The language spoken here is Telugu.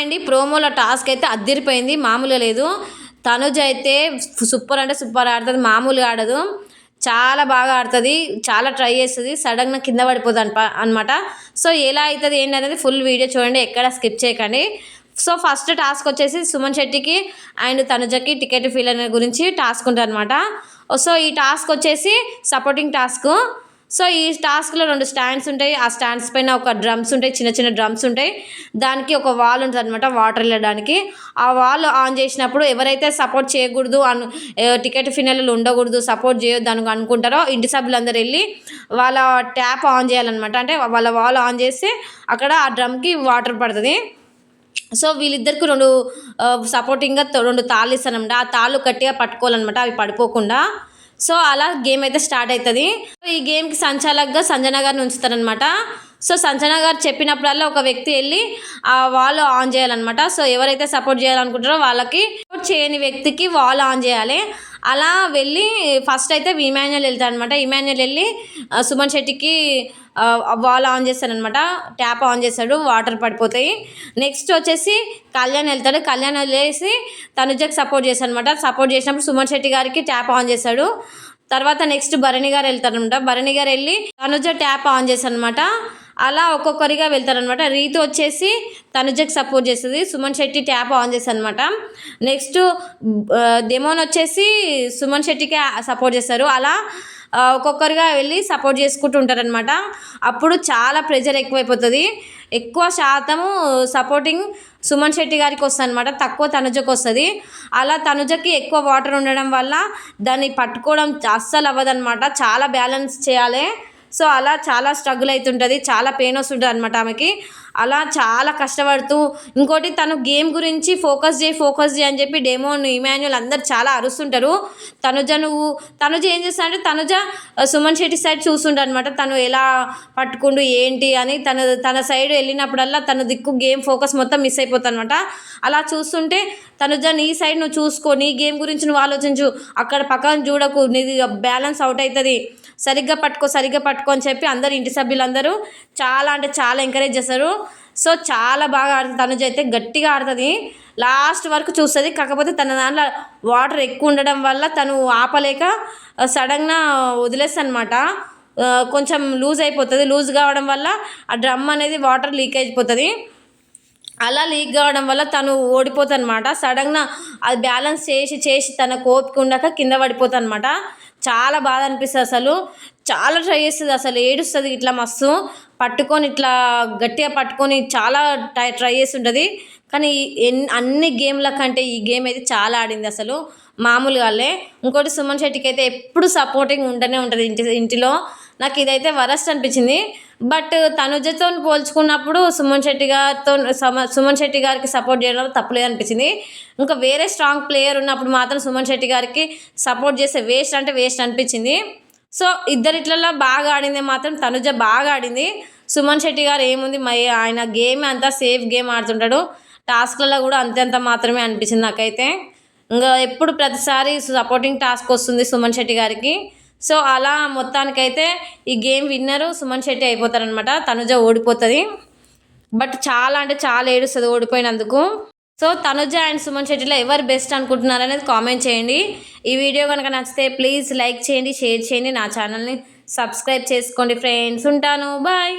అండి ప్రోమోలో టాస్క్ అయితే అద్దరిపోయింది. మామూలుగా లేదు. తనుజ అయితే సూపర్ అంటే సూపర్ ఆడుతుంది. మామూలుగా ఆడదు. చాలా బాగా ఆడుతుంది. చాలా ట్రై చేస్తుంది. సడన్గా కింద పడిపోతుంది అనమాట సో ఎలా అవుతుంది ఏంటి అనేది ఫుల్ వీడియో చూడండి. ఎక్కడ స్కిప్ చేయకండి. సో ఫస్ట్ టాస్క్ వచ్చేసి సుమన్ శెట్టికి అండ్ తనుజకి టికెట్ ఫీల్ అనే గురించి టాస్క్ ఉంటుంది అనమాట సో ఈ టాస్క్ వచ్చేసి సపోర్టింగ్ టాస్క్. సో ఈ టాస్క్లో రెండు స్టాండ్స్ ఉంటాయి. ఆ స్టాండ్స్ పైన ఒక డ్రమ్స్ ఉంటాయి. చిన్న చిన్న డ్రమ్స్ ఉంటాయి. దానికి ఒక వాల్ ఉంటుంది అనమాట వాటర్ వెళ్ళడానికి. ఆ వాల్ ఆన్ చేసినప్పుడు ఎవరైతే సపోర్ట్ చేయకూడదు అను టికెట్ ఫినల్ ఉండకూడదు సపోర్ట్ చేయొద్దు అని అనుకుంటారో ఇంటి సభ్యులందరూ వెళ్ళి వాళ్ళ ట్యాప్ ఆన్ చేయాలన్నమాట. అంటే వాళ్ళ వాల్ ఆన్ చేస్తే అక్కడ ఆ డ్రమ్కి వాటర్ పడుతుంది. సో వీళ్ళిద్దరికి రెండు సపోర్టింగ్గా రెండు తాళ్ళు ఇస్తానమాట ఆ తాళ్ళు గట్టిగా పట్టుకోవాలన్నమాట. అవి పడిపోకుండా. సో అలా గేమ్ అయితే స్టార్ట్ అవుతుంది. ఈ గేమ్కి సంచాలకుగా సంజన గారిని ఉంచుతారనమాట సో సంజన గారు చెప్పినప్పుడల్లా ఒక వ్యక్తి వెళ్ళి ఆ వాల్ ఆన్ చేయాలన్నమాట. సో ఎవరైతే సపోర్ట్ చేయాలనుకుంటారో వాళ్ళకి చేయని వ్యక్తికి వాల్ ఆన్ చేయాలి. అలా వెళ్ళి ఫస్ట్ అయితే ఇమాన్యుల్ వెళ్తాడు అనమాట ఇమాన్యుల్ e వెళ్ళి సుమన్ శెట్టికి వాల్ ఆన్ చేస్తాడనమాట ట్యాప్ ఆన్ చేస్తాడు వాటర్ పడిపోతాయి. నెక్స్ట్ వచ్చేసి కళ్యాణ్ వెళ్తాడు. కళ్యాణ్ వెళ్ళేసి తనుజకి సపోర్ట్ చేస్తాడు అనమాట సపోర్ట్ చేసినప్పుడు సుమన్ శెట్టి గారికి ట్యాప్ ఆన్ చేస్తాడు. తర్వాత నెక్స్ట్ భరణి గారు వెళ్తారనమాట భరణి గారు వెళ్ళి తనుజ ట్యాప్ ఆన్ చేస్తాడు అనమాట అలా ఒక్కొక్కరిగా వెళ్తారనమాట రీతు వచ్చేసి తనుజకి సపోర్ట్ చేస్తుంది. సుమన్ శెట్టి ట్యాప్ ఆన్ చేస్తుంది అనమాట నెక్స్ట్ దెమోన్ వచ్చేసి సుమన్ శెట్టికి సపోర్ట్ చేస్తారు. అలా ఒక్కొక్కరిగా వెళ్ళి సపోర్ట్ చేసుకుంటూ ఉంటారనమాట అప్పుడు చాలా ప్రెజర్ ఎక్కువైపోతుంది. ఎక్కువ శాతము సపోర్టింగ్ సుమన్ శెట్టి గారికి వస్తుంది అనమాట తక్కువ తనుజకు వస్తుంది. అలా తనుజకి ఎక్కువ వాటర్ ఉండడం వల్ల దాన్ని పట్టుకోవడం అస్సలు అవ్వదన్నమాట. చాలా బ్యాలెన్స్ చేయాలి. సో అలా చాలా స్ట్రగుల్ అవుతుంటుంది చాలా పెయిన్ వస్తుంటుంది అనమాట ఆమెకి. అలా చాలా కష్టపడుతూ ఇంకోటి తను గేమ్ గురించి ఫోకస్ చేయి ఫోకస్ చేయి అని చెప్పి డెమోన్ ఇమాన్యుల్ అందరు చాలా అరుస్తుంటారు. తనుజ నువ్వు తనుజ ఏం చేస్తా అంటే తనుజ సుమన్ శెట్టి సైడ్ చూస్తుంటారు అనమాట తను ఎలా పట్టుకుండు ఏంటి అని తన తన సైడ్ వెళ్ళినప్పుడల్లా తన దిక్కు గేమ్ ఫోకస్ మొత్తం మిస్ అయిపోతుంది అనమాట అలా చూస్తుంటే తనుజ నీ సైడ్ నువ్వు చూసుకో నీ గేమ్ గురించి నువ్వు ఆలోచించు. అక్కడ పక్కన చూడకు నీది బ్యాలెన్స్ అవుట్ అవుతుంది. సరిగ్గా పట్టుకో సరిగ్గా పట్టుకో అని చెప్పి అందరు ఇంటి సభ్యులందరూ చాలా అంటే చాలా ఎంకరేజ్ చేస్తారు సో చాలా బాగా ఆడుతుంది. తనుజ అయితే గట్టిగా ఆడుతుంది. లాస్ట్ వరకు చూస్తుంది. కాకపోతే తన దాంట్లో వాటర్ ఎక్కువ ఉండడం వల్ల తను ఆపలేక సడన్గా వదిలేస్తుంది అనమాట కొంచెం లూజ్ అయిపోతుంది. లూజ్ కావడం వల్ల ఆ డ్రమ్ అనేది వాటర్ లీక్ అయిపోతుంది. అలా లీక్ కావడం వల్ల తను ఓడిపోతానమాట సడన్గా అది బ్యాలెన్స్ చేసి చేసి తన కోపిక ఉండక కింద పడిపోతానమాట అనమాట చాలా బాధ అనిపిస్తుంది అసలు. చాలా ట్రై చేస్తుంది. అసలు ఏడుస్తుంది. ఇట్లా మస్తు పట్టుకొని ఇట్లా గట్టిగా పట్టుకొని చాలా ట్రై ట్రై చేస్తుంటుంది. కానీ ఎన్ అన్ని గేమ్ల కంటే ఈ గేమ్ అయితే చాలా ఆడింది అసలు. మామూలుగానే ఇంకోటి సుమన్ శెట్టికి అయితే ఎప్పుడు సపోర్టింగ్ ఉంటూనే ఉంటుంది ఇంటి ఇంటిలో. నాకు ఇదైతే వరస్ట్ అనిపించింది. బట్ తనుజతో పోల్చుకున్నప్పుడు సుమన్ శెట్టి గారితో సుమన్ శెట్టి గారికి సపోర్ట్ చేయడం తప్పులేదు అనిపించింది. ఇంకా వేరే స్ట్రాంగ్ ప్లేయర్ ఉన్నప్పుడు మాత్రం సుమన్ శెట్టి గారికి సపోర్ట్ చేస్తే వేస్ట్ అంటే వేస్ట్ అనిపించింది. సో ఇద్దరిట్లలో బాగా ఆడింది మాత్రం తనుజ బాగా ఆడింది. సుమన్ శెట్టి గారు ఏముంది మరి ఆయన గేమ్ అంతా సేఫ్ గేమ్ ఆడుతుంటాడు. టాస్క్లలో కూడా అంతెంత మాత్రమే అనిపించింది నాకైతే. ఇంకా ఎప్పుడు ప్రతిసారి సపోర్టింగ్ టాస్క్ వస్తుంది సుమన్ శెట్టి గారికి. సో అలా మొత్తానికైతే ఈ గేమ్ విన్నరు సుమన్ శెట్టి అయిపోతారనమాట తనుజ ఓడిపోతుంది. బట్ చాలా అంటే చాలా ఏడుస్తుంది ఓడిపోయినందుకు. సో తనుజ అండ్ సుమన్ షెట్టిలో ఎవరు బెస్ట్ అనుకుంటున్నారు అనేది కామెంట్ చేయండి. ఈ వీడియో కనుక నచ్చితే ప్లీజ్ లైక్ చేయండి షేర్ చేయండి. నా ఛానల్ని సబ్స్క్రైబ్ చేసుకోండి ఫ్రెండ్స్ ఉంటాను. బాయ్